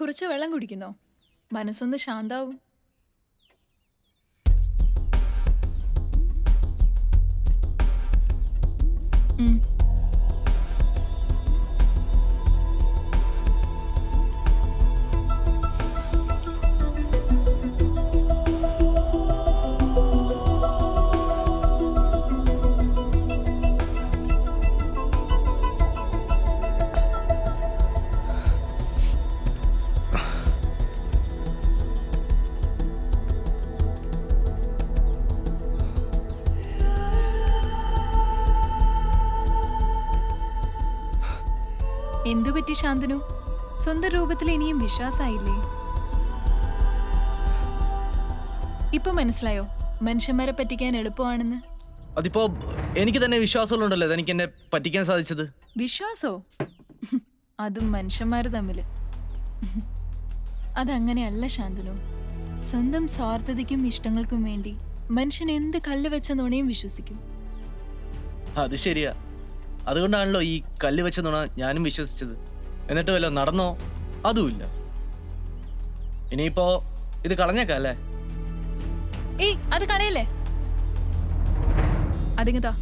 കുറച്ച് വെള്ളം കുടിക്കുന്നോ? മനസ്സൊന്ന് ശാന്താവും. എന്തു പറ്റി ശാന്തനു? സ്വന്തം രൂപത്തിൽ ഇനിയും വിശ്വാസായില്ലേ? ഇപ്പൊ മനസ്സിലായോ? മനുഷ്യന്മാരെ പറ്റിക്കാൻ എളുപ്പമാണെന്ന്? അതിപ്പോ എനിക്ക് തന്നെ വിശ്വാസമുണ്ടല്ലോ എനിക്ക് എന്നെ പറ്റിക്കാൻ സാധിച്ചത്? വിശ്വാസോ? അതും മനുഷ്യന്മാർ തമ്മിൽ. അതങ്ങനെയല്ല ശാന്തനു. സ്വന്തം സ്വാർത്ഥതയ്ക്കും ഇഷ്ടങ്ങൾക്കും വേണ്ടി മനുഷ്യൻ എന്ത് കല്ല് വെച്ച നുണയും വിശ്വസിക്കും. അത് ശരിയാ. അതുകൊണ്ടാണല്ലോ ഈ കല്ല് വെച്ച നുണ ഞാനും വിശ്വസിച്ചത്. എന്നിട്ട് വല്ല നടന്നോ? അതുമില്ല. ഇനിയിപ്പോ ഇത് കളഞ്ഞേക്കല്ലേ ഏയ് അത് കളയല്ലേ? അതിങ്ങതാ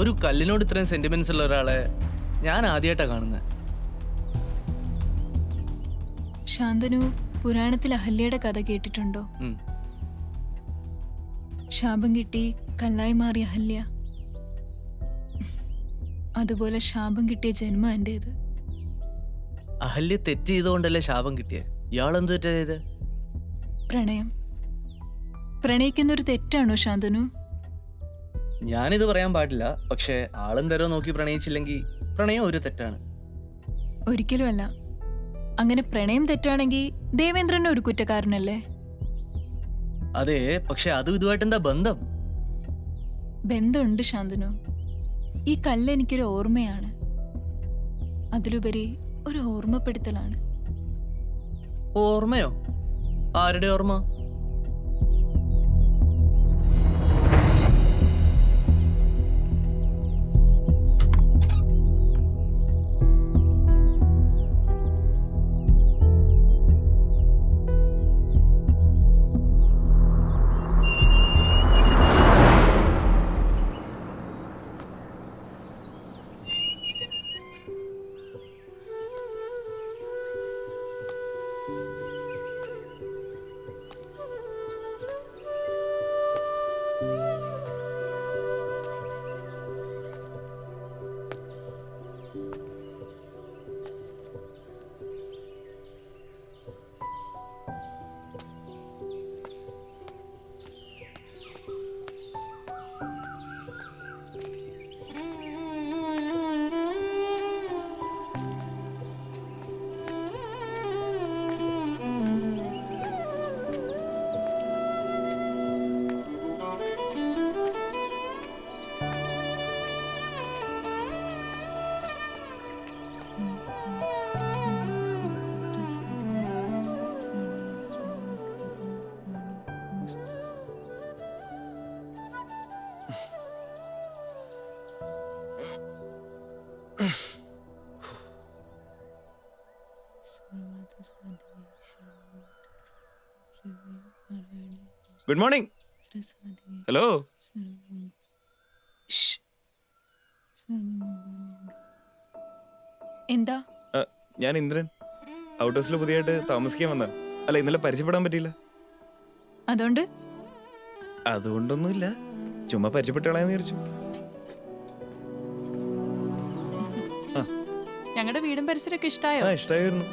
ഒരു കല്ലിനോട് ഇത്രയും സെന്റിമെന്റ്സ് ഉള്ള ഒരാളെ ഞാൻ ആദ്യമായിട്ടാണ് കാണുന്നത് ശാന്തനു പുരാണത്തിൽ അഹല്യയുടെ കഥ കേട്ടിട്ടുണ്ടോ? ശാപം കിട്ടി കല്ലായി മാറിയ അഹല്യ. അതുപോലെ ശാപം കിട്ടിയ ജന്മ എന്റേത്? അഹല്യ തെറ്റ് ചെയ്തുകൊണ്ടല്ലേ ശാപം കിട്ടിയ? ഇയാളെന്ത് തെറ്റേത് പ്രണയം. പ്രണയിക്കുന്നൊരു തെറ്റാണോ ശാന്തനു? ഞാനിത് പറയാൻ പാടില്ല. പക്ഷെ ആളെന്തരോ നോക്കി പ്രണയിച്ചില്ലെങ്കിൽ പ്രണയം ഒരു തെറ്റാണ്. ഒരിക്കലും അല്ല അങ്ങനെ പ്രണയം തെറ്റാണെങ്കിൽ ദേവേന്ദ്രൻ ഒരു കുറ്റക്കാരനല്ലേ? അതെ പക്ഷെ അതും ഇതുമായിട്ട് എന്താ ബന്ധം? ബന്ധമുണ്ട് ശാന്തനു. ഈ കല്ല് എനിക്കൊരു ഓർമ്മയാണ്. അതിലുപരി ഒരു ഓർമ്മപ്പെടുത്തലാണ്. ഓർമ്മയോ? ആരുടെ ഓർമ്മ? ഗുഡ് മോർണിംഗ് ഹലോ എന്താ? ഞാൻ ഇന്ദ്രൻ. ഔട്ട് ഹൗസിൽ പുതിയതായിട്ട് താമസിക്കാൻ വന്ന അല്ല ഇന്നലെ പരിചയപ്പെടാൻ പറ്റിയില്ല. അതുകൊണ്ട്? അതുകൊണ്ടൊന്നുമില്ല. ചുമ്മാ പരിചയപ്പെട്ട് കളയാന്ന് വിചാരിച്ചു. ഞങ്ങളുടെ വീടും പരിസരമൊക്കെ ഇഷ്ടായോ? ആ ഇഷ്ടമായിരുന്നു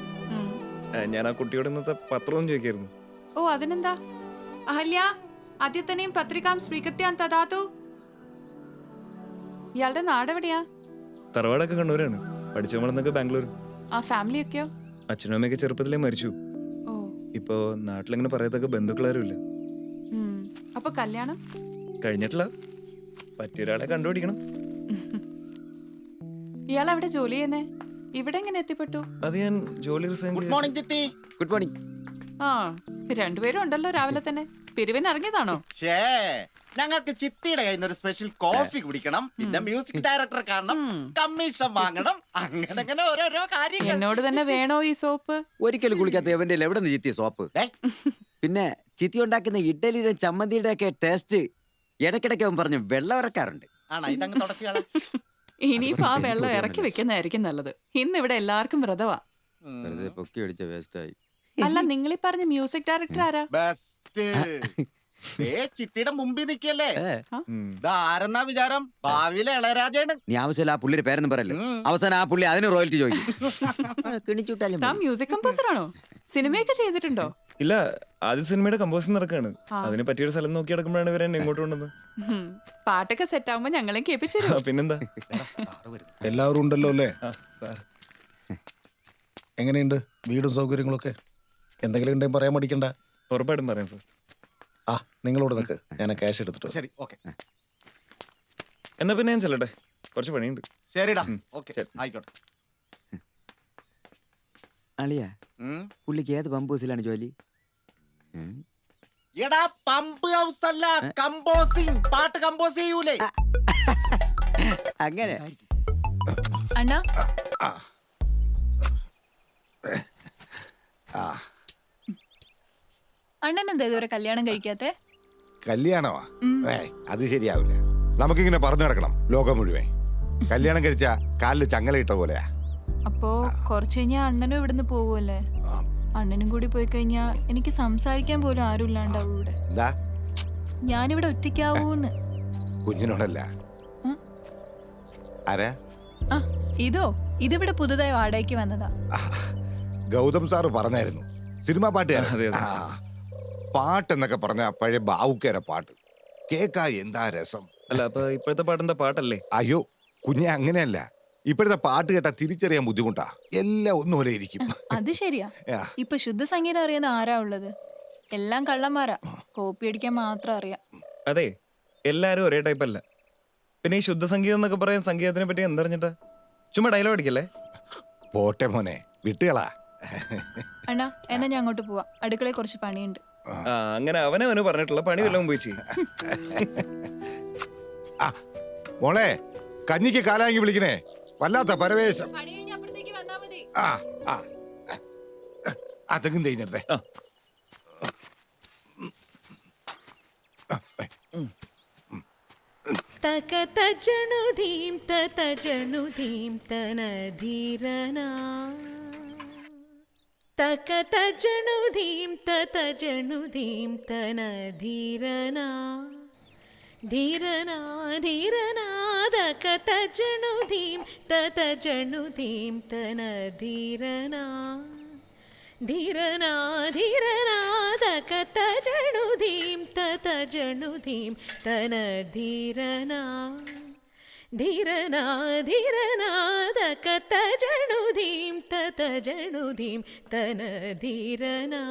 ഞാൻ ആ കുട്ടിയോട് ഇന്നത്തെ പത്രവും ചോദിക്കായിരുന്നു. ഓ അതിനെന്താ? അഹല്യ അദ്യത്തനെയും പത്രികാം സ്വീകൃത്യാൻ തഥാതു ഇയാളുടെ നാടെവിടെയാ തറവാടൊക്കെ കണ്ണൂരാണ്. പഠിച്ചു നമ്മളെന്നൊക്കെ ബാംഗ്ലൂർ. ആ ഫാമിലി ഒക്കെയോ? അച്ഛനും അമ്മയൊക്കെ ചെറുപ്പത്തിലേ മരിച്ചു. ഓ. ഇപ്പോ നാട്ടിലിങ്ങനെ പറയത്തൊക്കെ ബന്ധുക്കളാരും ഇല്ല ഉം. അപ്പൊ കല്യാണം? കഴിഞ്ഞിട്ടില്ല. പറ്റിയൊരാളെ കണ്ടുപിടിക്കണം. ഇയാൾ അവിടെ ജോലി ചെയ്യുന്നേ? ഇവിടെ എങ്ങനെ എത്തിപ്പെട്ടു? അത് ഞാൻ ജോലി resign good morning Jithi good morning ആ രണ്ടുപേരും ഉണ്ടല്ലോ രാവിലെ തന്നെ. പിരിവിന് ഇറങ്ങിയതാണോ? ഛേ ഞങ്ങൾക്ക് ചിത്തിയുടെ കയ്യിൽ നിന്ന് ഒരു സ്പെഷ്യൽ കോഫി കുടിക്കണം പിന്നെ മ്യൂസിക് ഡയറക്ടർ കാണണം കമ്മീഷൻ വാങ്ങണം അങ്ങനെ അങ്ങനെ ഓരോരോ കാര്യങ്ങൾ. എന്നോട് തന്നെ വേണോ ഈ സോപ്പ്? ഒരിക്കലും കുളിക്കാത്ത എവന്റെ എവിടെ നിന്ന് ചിത്തിയ സോപ്പ്. പിന്നെ ചിത്തി ഉണ്ടാക്കുന്ന ഇഡ്ഡലിയുടെ ചമ്മന്തിയുടെ ഒക്കെ ടേസ്റ്റ് ഇടയ്ക്കിടയ്ക്ക് അവൻ പറഞ്ഞു വെള്ളം ഇറക്കാറുണ്ട്. ആണോ? ഇതങ്ങ് ഇനിയിപ്പോ ആ വെള്ളം ഇറക്കി വെക്കുന്നതായിരിക്കും നല്ലത്. ഇന്ന് ഇവിടെ എല്ലാവർക്കും വ്രതവാ. വെറുതെ പൊക്കി അടിച്ച വേസ്റ്റ് ആയി. അല്ല നിങ്ങൾ ഈ പറഞ്ഞ മ്യൂസിക് ഡയറക്ടർ ആരാ? ബെസ്റ്റ് ഏ ചിത്തിയുടെ മുമ്പിൽ ഉം. ഇതാരെന്നാ വിചാരം? ഭാവിയിലെ ഇളയരാജയാണ് നീ ആവശ്യമില്ല ആ പുള്ളിയുടെ പേരൊന്നും പറയല്ലേ. അവസാനം ആ പുള്ളി അതിന് റോയൽറ്റി ചോദിക്കും. താൻ മ്യൂസിക് കമ്പോസർ ആണോ? സിനിമയൊക്കെ ചെയ്തിട്ടുണ്ടോ? ഇല്ല ആദ്യ സിനിമയുടെ കമ്പോസർ നടക്കാണ്. അതിന് പറ്റിയൊരു സ്ഥലം നോക്കി നടക്കുമ്പോഴാണ് ഇവരെ ഇങ്ങോട്ട് കൊണ്ടുവന്നത്. പാട്ടൊക്കെ സെറ്റ് ആവുമ്പോ ഞങ്ങളെയും കേൾപ്പിച്ചു പിന്നെന്താ? എല്ലാവരും ഉണ്ടല്ലോ അല്ലേ? എങ്ങനെയുണ്ട്? വീടും സൗകര്യങ്ങളൊക്കെ? എന്തെങ്കിലും ഉണ്ടെങ്കിൽ പറയാൻ മടിക്കണ്ട. ഉറപ്പായിട്ടും പറയാം സാർ. ആ നിങ്ങളോട് നിൽക്ക് ഞാൻ ക്യാഷ് എടുത്തിട്ട് ശരി ഓക്കെ. എന്നാ പിന്നെ ഞാൻ ചെല്ലട്ടെ? കുറച്ച് പണിയുണ്ട്. ശരിടാ. ഓക്കെ. ശരി. ആയിക്കോട്ടെ. അളിയ ഉം. പുള്ളിക്ക് ഏത് പമ്പൂസിലാണ് ജോലി? ഉം. എടാ പമ്പ് ഹൗസ് അല്ല കമ്പോസിംഗ് പാട്ട് കമ്പോസ് ചെയ്യൂലേ? അങ്ങനെ. അണ്ണാ? അണ്ണൻ എന്താ ഇതുവരെ കല്യാണം കഴിക്കാത്തെ? കല്യാണമാ. ഏ അത് ശരിയാവില്ല. നമുക്കിങ്ങനെ പറഞ്ഞു നടക്കണം ലോകം മുഴുവൻ. കല്യാണം കഴിച്ച കാലിൽ ചങ്ങലയിട്ട പോലെയാ. അപ്പോ കുറച്ച് കഴിഞ്ഞാ അണ്ണനും ഇവിടുന്ന് പോവുമല്ലേ? അണ്ണനും കൂടി പോയി കഴിഞ്ഞാ എനിക്ക് സംസാരിക്കാൻ പോലും ആരും ഇല്ലാണ്ടാവും ഇവിടെ. എന്താ? ഞാനിവിടെ ഒറ്റയ്ക്കാവൂന്ന്. കുഞ്ഞിനോടല്ല. ആരാ? ആ ഇതോ? ഇതിവിടെ പുതുതായി വാടകയ്ക്ക് വന്നതാ. ഗൗതം സാറ് പറഞ്ഞായിരുന്നു. സിനിമാ പാട്ടുകാരൻ അതെ, അതെ. ആ, പാട്ടെന്നൊക്കെ പറഞ്ഞ പഴയ ബാവുക്കേര പാട്ട്. കേക്കാ എന്താ രസം. അല്ല അപ്പൊ ഇപ്പോഴത്തെ പാട്ടെന്താ പാട്ടല്ലേ? അയ്യോ കുഞ്ഞെ അങ്ങനെയല്ല. ഇപ്പോഴത്തെ പാട്ട് കേട്ടാ തിരിച്ചറിയാൻ ബുദ്ധിമുട്ടാ. എല്ലാം ഒന്നുപോലെ ഇരിക്കും. അത് ശരിയാ. ആ, ഇപ്പൊ ശുദ്ധ സംഗീതം അറിയുന്ന ആരാ ഉള്ളത്? എല്ലാം കള്ളന്മാരാ. കോപ്പി അടിക്കാൻ മാത്രം അറിയാം. അതെ എല്ലാരും ഒരേ ടൈപ്പ് അല്ല. പിന്നെ ഈ ശുദ്ധ സംഗീതം എന്നൊക്കെ പറയാൻ സംഗീതത്തിനെ പറ്റി എന്തറിഞ്ഞിട്ടാ ചുമ്മാ ഡയലോഗ് അടിക്കല്ലേ? പോട്ടെ മോനെ വിട്ടുകളാ. അണ്ണാ എന്നാ ഞാൻ അങ്ങോട്ട് പോവാ. അടുക്കളയിൽ കുറച്ച് പണിയുണ്ട്. ആ അങ്ങനെ അവനവന് പറഞ്ഞിട്ടുള്ള പണി വല്ലതും പോയി ചെയ്യും. ആ മോളെ കഞ്ഞിക്ക് കാലാങ്കി വിളിക്കണേ. വല്ലാത്ത പരവേശം. പണി കഴിഞ്ഞ് അപ്പുറത്തേക്ക് വന്നാ മതി. ആ ആ. തേഞ്ഞെടുത്തേ तकतजनुधीं ततजनुधीं तनधीरना धीरना धीरनादकतजनुधीं ततजनुधीं तनधीरना धीरना धीरनादकतजनुधीं ततजनुधीं तनधीरना धीरना धीरनाधिरना തനധീരനാ തതജണുധീം തനധീരനാ.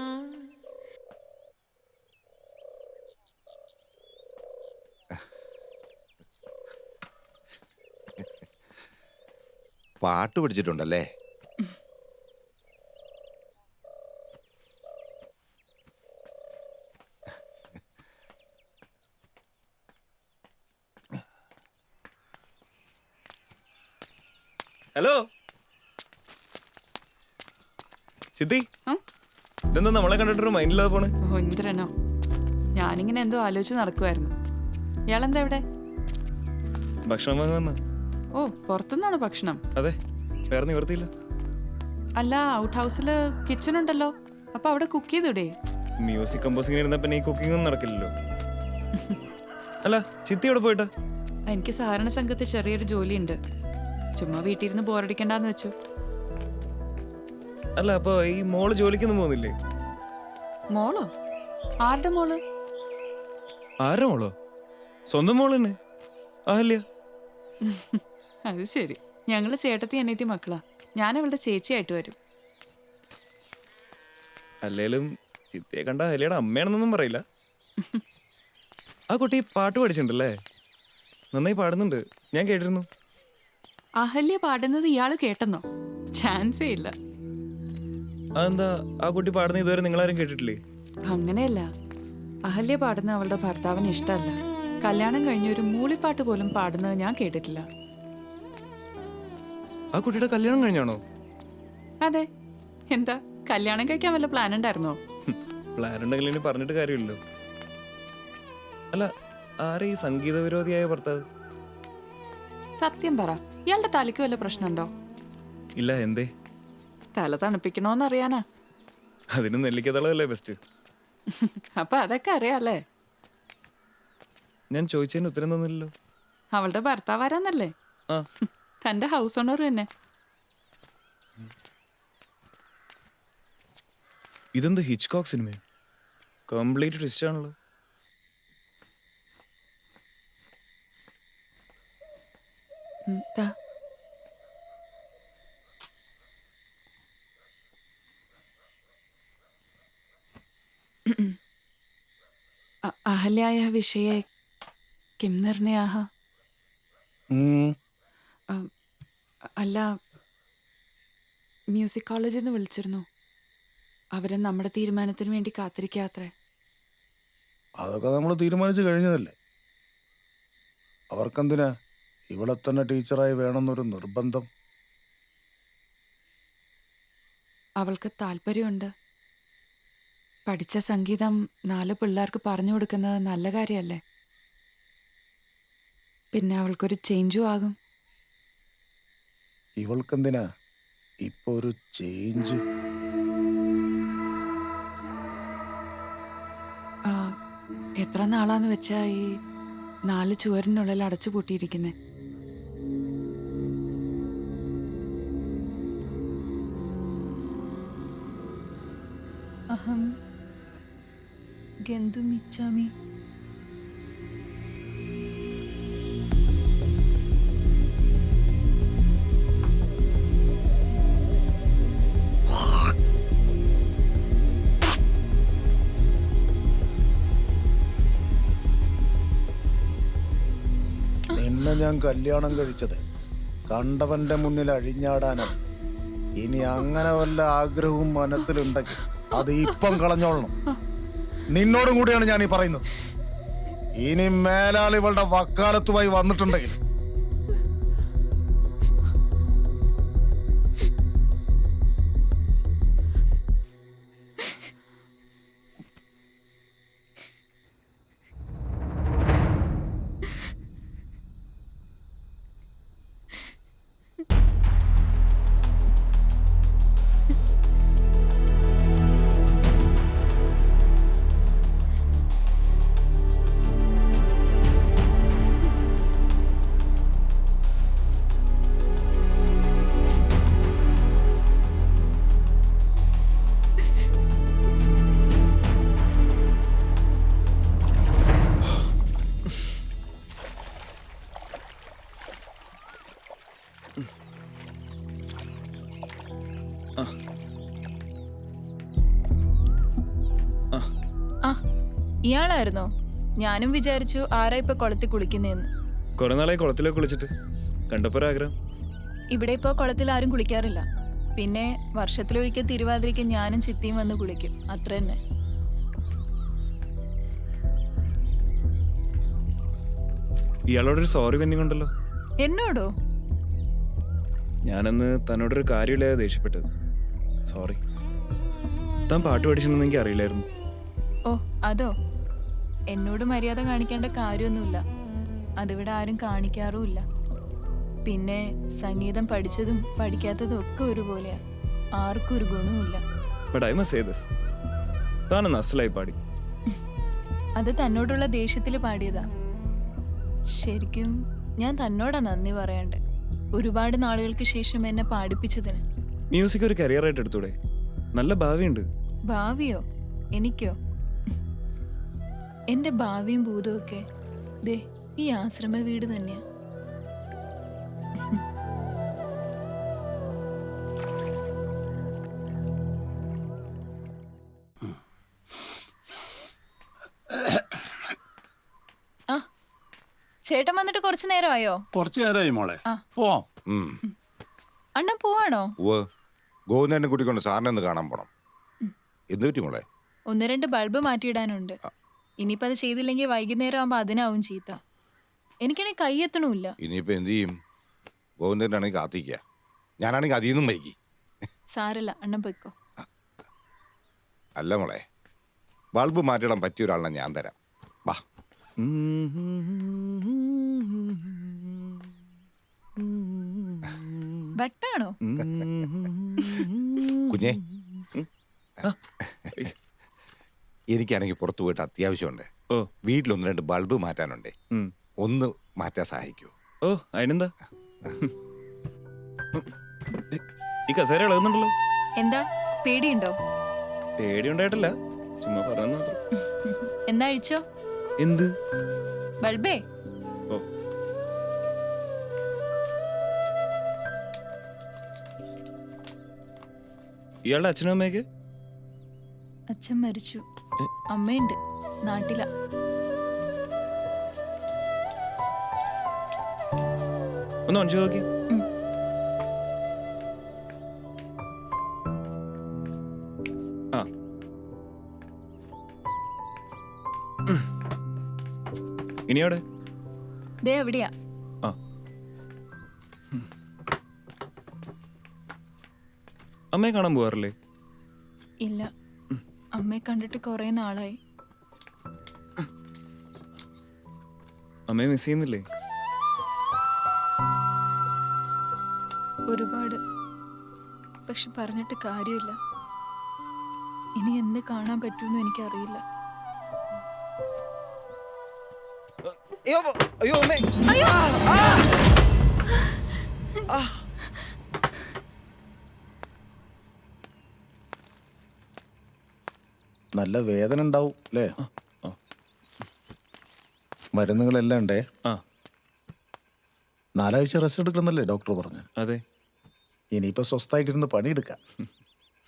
പാട്ട് പഠിച്ചിട്ടുണ്ടല്ലേ? ഹലോ? സിദ്ധി? ഇതെന്താ നമ്മളെ കണ്ടിട്ടൊരു മൈൻഡില്ലാതെ പോണ്? ഓ ഇന്ദ്രനോ. ഞാനിങ്ങനെ എന്തോ ആലോചിച്ച് നടക്കുമായിരുന്നു ഇയാളെന്താ ഇവിടെ? ഭക്ഷണം വാങ്ങുന്ന ഓ പുറത്തുനിന്നാണോ ഭക്ഷണം? അതെ വേറെ നിവർത്തിയില്ല. അല്ല ഔട്ട് ഹൗസിൽ കിച്ചൺ ഉണ്ടല്ലോ. അപ്പൊ അവിടെ കുക്ക് ചെയ്തൂടെ? മ്യൂസിക് കമ്പോസിംഗ് ഇരുന്ന പിന്നെ ഈ കുക്കിംഗ് ഒന്നും നടക്കില്ലല്ലോ. അല്ല ചിത്തി എവിടെ പോയിട്ടാ? എനിക്ക് സഹകരണ സംഘത്തിൽ ചെറിയൊരു ജോലിയുണ്ട്. ചുമ്മാ വീട്ടിലിരുന്ന് ബോറടിക്കണ്ടെന്ന് വെച്ചു. അല്ല അപ്പൊ ഈ മോൾ ജോലിക്കൊന്നും പോകുന്നില്ലേ? മോളോ? ആരുടെ മോൾ? ആരുടെ മോളോ? സ്വന്തം മോൾ തന്നെ ആഹല്യ അത് ശരി. ഞങ്ങൾ ചേട്ടത്തി അനിയത്തി മക്കളാ. ഞാൻ അവളുടെ ചേച്ചിയായിട്ട് വരും. അല്ലേലും ചിത്തയെ കണ്ട അഹല്യയുടെ അമ്മയാണെന്നൊന്നും പറയില്ല. ആ കുട്ടി പാട്ട് പഠിച്ചിട്ടുണ്ടല്ലേ? നന്നായി പാടുന്നുണ്ട്. ഞാൻ കേട്ടിരുന്നു. അഹല്യ പാടുന്നത് ഇയാൾ കേട്ടെന്നോ? ചാൻസേ ഇല്ല. അതെന്താ ആ കുട്ടി പാടുന്ന ഇതുവരെ നിങ്ങളാരും കേട്ടിട്ടില്ലേ? അങ്ങനെയല്ല. അഹല്യ പാടുന്ന അവളുടെ ഭർത്താവിന് ഇഷ്ടമല്ല. കല്യാണം കഴിഞ്ഞ ഒരു മൂളിപ്പാട്ട് പോലും പാടുന്നത് ഞാൻ കേട്ടിട്ടില്ല. ആ കുട്ടിയുടെ കല്യാണം കഴിഞ്ഞാണോ? അതെ. എന്താ കല്യാണം കഴിക്കാൻ വല്ല പ്ലാൻ ഉണ്ടായിരുന്നോ പ്ലാൻ ഉണ്ടെങ്കിൽ ഇനി പറഞ്ഞിട്ട് കാര്യമില്ലല്ലോ. അല്ല ആരെ ഈ സംഗീത വിരോധിയായ ഭർത്താവ്? സത്യം പറ. ഇയാളുടെ തലയ്ക്ക് വല്ല പ്രശ്നമുണ്ടോ? ഇല്ല എന്തേ? തല തണുപ്പിക്കണോന്നറിയാനാ അതിന് നെല്ലിക്കതളല്ലേ ബെസ്റ്റ് അപ്പൊ അതൊക്കെ അറിയാല്ലേ? ഞാൻ ചോദിച്ചതിന് ഉത്തരം തന്നില്ലല്ലോ. അവളുടെ ഭർത്താവ് ആരാന്നല്ലേ ആ. തന്റെ ഹൗസ് ഓണർ തന്നെ. ഇതെന്ത് ഹിച്ച്കോക്ക് സിനിമയോ? കംപ്ലീറ്റ് ട്വിസ്റ്റ് ആണല്ലോ. വിഷയെ കിം നിർണയാഹ? ഉം. അ- അല്ല മ്യൂസിക് കോളേജിൽ നിന്ന് വിളിച്ചിരുന്നു. അവരെ നമ്മുടെ തീരുമാനത്തിന് വേണ്ടി കാത്തിരിക്കാത്രേ. അതൊക്കെ നമ്മൾ തീരുമാനിച്ചു കഴിഞ്ഞതല്ലേ. അവർക്കെന്തിനാ? ഇവിടെ തന്നെ ടീച്ചറായി വേണമെന്നൊരു നിർബന്ധം. അവൾക്ക് താല്പര്യമുണ്ട്. പഠിച്ച സംഗീതം നാല് പിള്ളേർക്ക് പറഞ്ഞു കൊടുക്കുന്നത് നല്ല കാര്യമല്ലേ? പിന്നെ അവൾക്കൊരു ചേഞ്ചും ആകും. ഇവൾക്കെന്തിനാ ഇപ്പൊ ഒരു ചേഞ്ച് എത്ര നാളാന്ന് വെച്ചാ ഈ നാല് ചുവരിനുള്ളിൽ അടച്ചു പൂട്ടിയിരിക്കുന്നേ അഹം ഗന്തുമിച്ഛാമി നിന്നെ ഞാൻ കല്യാണം കഴിച്ചത് കണ്ടവന്റെ മുന്നിൽ അഴിഞ്ഞാടാനാണ് ഇനി അങ്ങനെ വല്ല ആഗ്രഹവും മനസ്സിലുണ്ടെങ്കിൽ അത് ഇപ്പം കളഞ്ഞോളണം. നിന്നോടും കൂടിയാണ് ഞാൻ ഈ പറയുന്നത്. ഇനി മേലാളികളുടെ വക്കാലത്തുമായി വന്നിട്ടുണ്ടെങ്കിൽ ആ ഇയാളായിരുന്നോ? ഞാനും വിചാരിച്ചു ആരാ ഇപ്പൊ കുളത്തിൽ കുളിക്കുന്നേന്ന്. കുറെ നാളായി കുളത്തിലേ കുളിച്ചിട്ട്. കണ്ടപ്പോ ഒരു ആഗ്രഹം. ഇവിടെ ഇപ്പൊ കുളത്തിൽ ആരും കുളിക്കാറില്ല. പിന്നെ വർഷത്തിലൊരിക്കൽ തിരുവാതിരയ്ക്ക് ഞാനും ചിത്തിയും വന്ന് കുളിക്കും. അത്ര തന്നെ. ഇയാളോടൊരു സോറി പെന്നിങ്ങുണ്ടല്ലോ എന്നോടോ? ഞാനന്ന് തന്നോടൊരു കാര്യമില്ലാതെ ദേഷ്യപ്പെട്ടത്. സോറി താൻ പാട്ട് പഠിച്ചിട്ടുണ്ടെന്ന് എനിക്ക് അറിയില്ലായിരുന്നു. ഓ അതോ? എന്നോട് മര്യാദ കാണിക്കേണ്ട കാര്യമൊന്നുമില്ല. അതിവിടെ ആരും കാണിക്കാറുമില്ല. പിന്നെ സംഗീതം പഠിച്ചതും പഠിക്കാത്തതും ഒക്കെ ഒരുപോലെയാ. ആർക്കും ഒരു ഗുണവുമില്ല. പാടി. അത് തന്നോടുള്ള ദേഷ്യത്തിൽ പാടിയതാ. ശരിക്കും ഞാൻ തന്നോടാ നന്ദി പറയണ്ടേ? ഒരുപാട് നാളുകൾക്ക് ശേഷം എന്നെ പാടിപ്പിച്ചതിന്. മ്യൂസിക് ഒരു കരിയർ ആയിട്ട് എടുത്തൂടെ? നല്ല ഭാവിയുണ്ട്. ഭാവിയോ? എനിക്കോ? എന്റെ ഭാവിയും ഭൂതവും ഒക്കെ ദേ ഈ ആശ്രമ വീട് തന്നെയാ. ചേട്ടൻ വന്നിട്ട് കുറച്ചു നേരമായോ? കുറച്ചു നേരമായി മോളെ. ആ. പോവാം ഉം. അണ്ണൻ പോവാണോ? ഉവ്വ്. ഗോവിന്ദനെ കൂട്ടിക്കൊണ്ട് സാറിനെ ഒന്ന് കാണാൻ പോണം. എന്ത് പറ്റി മോളെ? ഒന്ന് രണ്ട് ബൾബ് മാറ്റിയിടാനുണ്ട്. ഇനിയിപ്പോൾ അത് ചെയ്തില്ലെങ്കിൽ വൈകുന്നേരം ആവുമ്പോ അതിനാവും ചീത്ത. എനിക്കാണെങ്കിൽ കൈയെത്തണമില്ല ഇനിയിപ്പോ എന്ത് ചെയ്യും? ഗോവിന്ദനാണെങ്കിൽ കാത്തിക്കുക ഞാനാണെങ്കിൽ അതിൽ നിന്നും വൈകി. സാരല്ല അണ്ണൻ പൊയ്ക്കോ. അല്ല മോളെ. ബൾബ് മാറ്റിടാൻ പറ്റിയ ഒരാളെ ഞാൻ തരാം. വാ. വട്ടാണോ? കുഞ്ഞെ. എനിക്കാണെങ്കിൽ പുറത്തു പോയിട്ട് അത്യാവശ്യമുണ്ട്. ഓ. വീട്ടിലൊന്ന് രണ്ട് ബൾബ് മാറ്റാനുണ്ട്. ഉം. ഒന്ന് മാറ്റാൻ സഹായിക്കൂ. ഓ അതിനെന്താ? ഈ കസേര ഇളകുന്നുണ്ടല്ലോ എന്താ? പേടിയുണ്ടോ? പേടിയുണ്ടായിട്ടല്ല. ചുമ്മാ പറഞ്ഞു മാത്രം. എന്നാ അഴിച്ചോ എന്ത്? ബൾബേ. ഓ. ഇയാളുടെ അച്ഛനും അമ്മയൊക്കെ? അച്ഛൻ മരിച്ചു? അമ്മയുണ്ട്. നാട്ടില. ഒന്ന് കാണിച്ചു നോക്കി. ഇനി അവിടെ ദേ എവിടെയാ? അമ്മയെ കാണാൻ പോവാറില്ലേ? ഇല്ല. അമ്മയെ കണ്ടിട്ട് കുറെ നാളായി. അമ്മയെ മിസ് ചെയ്യുന്നില്ലേ? ഒരുപാട്. പക്ഷെ പറഞ്ഞിട്ട് കാര്യമില്ല. ഇനി എന്ത് കാണാൻ പറ്റുമെന്ന് എനിക്കറിയില്ല. അയ്യോ അയ്യോ അമ്മേ. നല്ല വേദന ഉണ്ടാവും അല്ലേ. മരുന്നുകളെല്ലാം ഉണ്ടേ? ആ. നാലാഴ്ച റെസ്റ്റ് എടുക്കണമെന്നല്ലേ ഡോക്ടർ പറഞ്ഞു? അതെ. ഇനിയിപ്പോൾ സ്വസ്ഥമായിട്ടിരുന്ന് പണിയെടുക്കാം.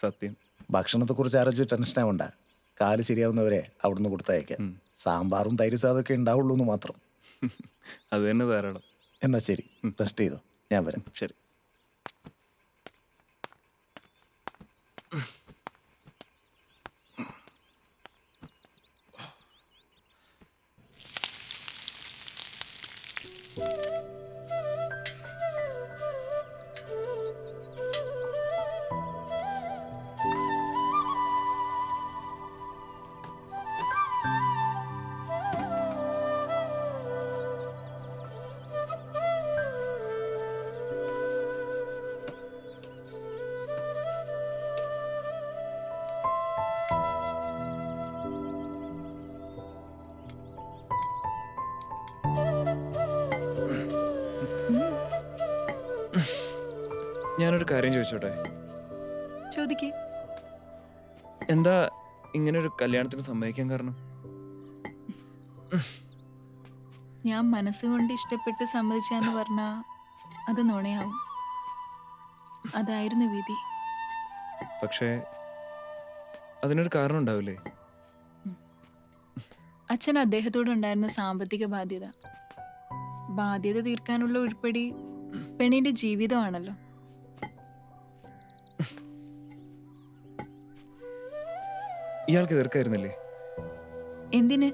സത്യം. ഭക്ഷണത്തെക്കുറിച്ച് ആരോഗ്യ ടെൻഷൻ ആവണ്ട. കാൽ ശരിയാവുന്നവരെ അവിടുന്ന് കൊടുത്തയക്കാം. സാമ്പാറും തൈര് സാധമൊക്കെ ഉണ്ടാവുള്ളൂ എന്ന് മാത്രം. അത് തന്നെ ധാരാളം. എന്നാ ശരി. റെസ്റ്റ് ചെയ്തോ. ഞാൻ വരാം. ശരി. ഞാനൊരു കാര്യം ചോദിച്ചോട്ടെ? ചോദിക്കേ. എന്താ ഇങ്ങനെ ഒരു കല്യാണത്തിന് സമ്മതിക്കാൻ കാരണം? ഞാൻ മനസ്സുകൊണ്ട് ഇഷ്ടപ്പെട്ട് സമ്മതിച്ചാന്ന് പറഞ്ഞാ അത് നുണയാവും. അതായിരുന്നു വിധി. പക്ഷേ അതിനൊരു കാരണം ഉണ്ടാവില്ലേ? അച്ഛൻ അദ്ദേഹത്തോടുണ്ടായിരുന്ന സാമ്പത്തിക ബാധ്യത. ബാധ്യത തീർക്കാനുള്ള ഉൾപ്പെടി പെണ്ണിന്റെ ജീവിതമാണല്ലോ. ഇയാൾക്ക് എതിർക്കായിരുന്നില്ലേ എന്തിന്?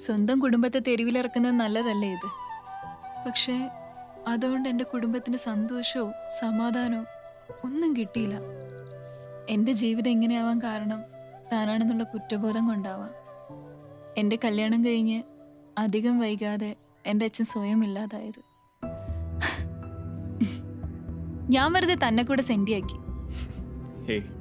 സ്വന്തം കുടുംബത്തെ തെരുവിലിറക്കുന്നത് നല്ലതല്ലേ ഇത്? പക്ഷേ അതുകൊണ്ട് എന്റെ കുടുംബത്തിന് സന്തോഷവും സമാധാനവും ഒന്നും കിട്ടിയില്ല. എന്റെ ജീവിതം ഇങ്ങനെയാവാൻ കാരണം താനാണെന്നുള്ള കുറ്റബോധം കൊണ്ടാവാം. എന്റെ കല്യാണം കഴിഞ്ഞ് അധികം വൈകാതെ എന്റെ അച്ഛൻ സ്വയം ഇല്ലാതായത്. ഞാൻ വെറുതെ തന്നെ കൂടെ സെൻഡിയാക്കി. ഹേയ്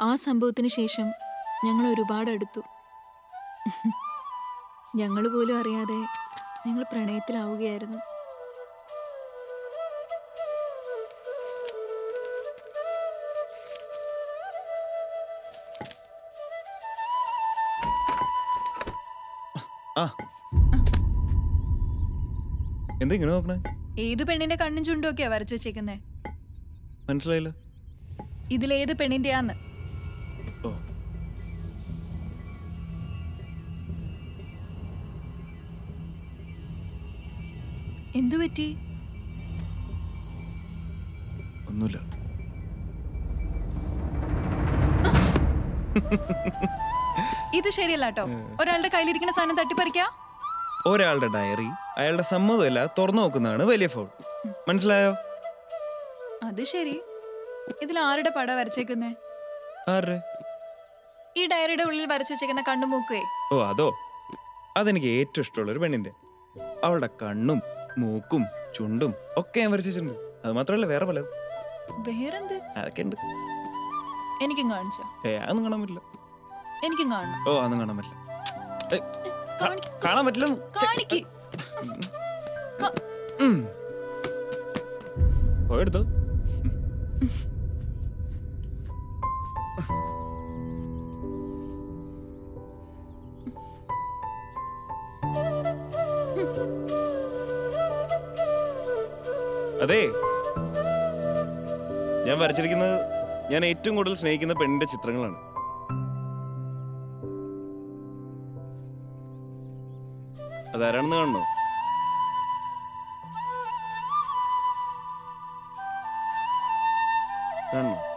ആ സംഭവത്തിന് ശേഷം ഞങ്ങൾ ഒരുപാട് അടുത്തു. ഞങ്ങൾ പോലും അറിയാതെ ഞങ്ങൾ പ്രണയത്തിലാവുകയായിരുന്നു. എന്താ ഇങ്ങനെ നോക്കണേ? ഏത് പെണ്ണിന്റെ കണ്ണും ചുണ്ടും ഒക്കെയാ വരച്ചു വെച്ചേക്കുന്നേ? മനസ്സിലായില്ല. ഇതിലേത് പെണ്ണിന്റെയാന്ന്? പറ്റി? ഒന്നുമില്ല. ഇത് ശരിയല്ല കേട്ടോ ഒരാളുടെ കയ്യിലിരിക്കുന്ന സാധനം തട്ടിപ്പറിക്കാ? ഒരാളുടെ ഡയറി അയാളുടെ സമ്മതമല്ല തുറന്നു നോക്കുന്നതാണ് വലിയ ഫോൾ മനസ്സിലായോ? അത് ശരി. ഇതിൽ ആരുടെ പട വരച്ചേക്കുന്നേ? ആരുടെ? ഈ ഡയറിയുടെ ഉള്ളിൽ വരച്ചു വെച്ചേക്കുന്ന കണ്ണുമൂക്കേ ഓ അതോ? അതെനിക്ക് ഏറ്റവും ഇഷ്ടമുള്ള ഒരു പെണ്ണിന്റെ. അവളുടെ കണ്ണും മൂക്കും ചുണ്ടും ഒക്കെ ഞാൻ വരച്ചിട്ടുണ്ട്. അത് മാത്രമല്ല വേറെ പലതും വേറെന്ത്? അതൊക്കെ ഉണ്ട്. എനിക്കും കാണിച്ചോ? ഏ അതൊന്നും കാണാൻ പറ്റില്ല. എനിക്കും കാണണം. ഓ അതൊന്നും കാണാൻ പറ്റില്ല. ഏയ്, കാണിക്ക്. കാണാൻ പറ്റില്ല കാണിക്ക്. പോയെടുത്തോ. അതെ. ഞാൻ വരച്ചിരിക്കുന്നത് ഞാൻ ഏറ്റവും കൂടുതൽ സ്നേഹിക്കുന്ന പെണ്ണിന്റെ ചിത്രങ്ങളാണ്. അതാരാണെന്ന് കാണണോ? കാണണോ?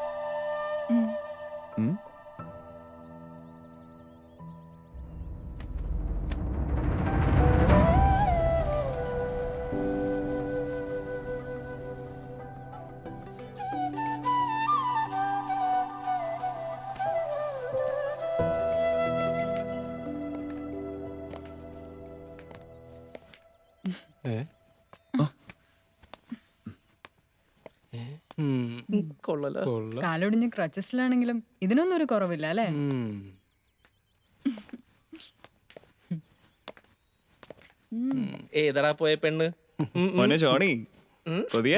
കാലൊടിഞ്ഞ് ക്രച്ചസിലാണെങ്കിലും ഇതിനൊന്നും ഒരു കുറവില്ല അല്ലേ? ഏതടാ പോയ പെണ്ണ്? മോനെ ജോണി കൊതിയ?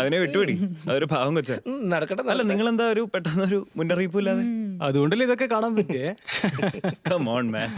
അതിനെ വിട്ടുപിടി. അതൊരു ഭാവം കൊച്ച. നടക്കട്ടെ അല്ല നിങ്ങൾ എന്താ ഒരു പെട്ടെന്ന് ഒരു മുന്നറിയിപ്പില്ലാതെ അതുകൊണ്ടല്ലേ ഇതൊക്കെ കാണാൻ പറ്റിയേ? Come on man